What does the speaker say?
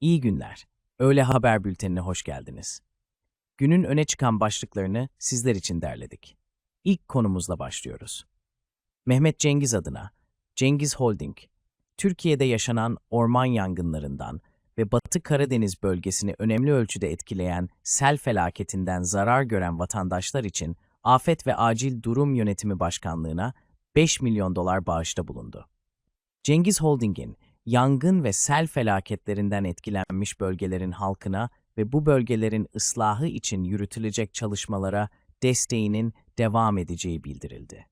İyi günler. Öğle haber bültenine hoş geldiniz. Günün öne çıkan başlıklarını sizler için derledik. İlk konumuzla başlıyoruz. Mehmet Cengiz adına Cengiz Holding, Türkiye'de yaşanan orman yangınlarından ve Batı Karadeniz bölgesini önemli ölçüde etkileyen sel felaketinden zarar gören vatandaşlar için Afet ve Acil Durum Yönetimi Başkanlığı'na 5 milyon dolar bağışta bulundu. Cengiz Holding'in yangın ve sel felaketlerinden etkilenmiş bölgelerin halkına ve bu bölgelerin ıslahı için yürütülecek çalışmalara desteğinin devam edeceği bildirildi.